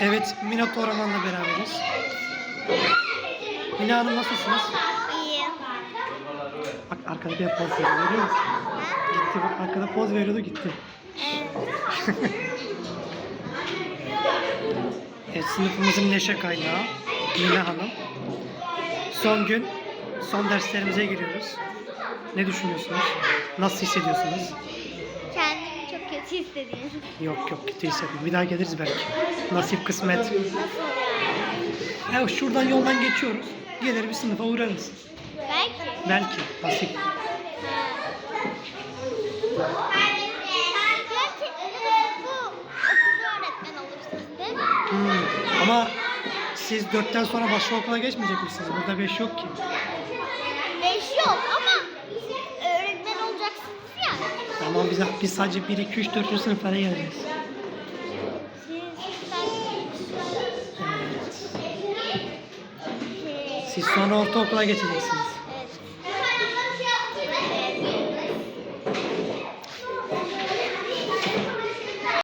Evet, Mina Toraman'la beraberiz. Mina Hanım nasılsınız? İyi. Bak arkada bir poz veriyor, görüyor musun? Gitti bak arkada poz veriyordu gitti. Evet. Evet, sınıfımızın neşe kaynağı Mina Hanım. Son gün, son derslerimize giriyoruz. Ne düşünüyorsunuz? Nasıl hissediyorsunuz? Kötü hissediyorum. Yok yok kötü hissediyorum. Bir daha geliriz belki. Nasip kısmet. Evet şuradan yoldan geçiyoruz. Gelir bir sınıfa uğrarız. Belki. Belki nasip. Hmm. Ama siz dörtten sonra başka okula geçmeyecek misiniz? Burada beş yok ki. Beş yok ama Ama biz, biz sadece 1, 2, 3, 4. sınıflara geleceğiz. Evet. Siz sonra ortaokula geçeceksiniz.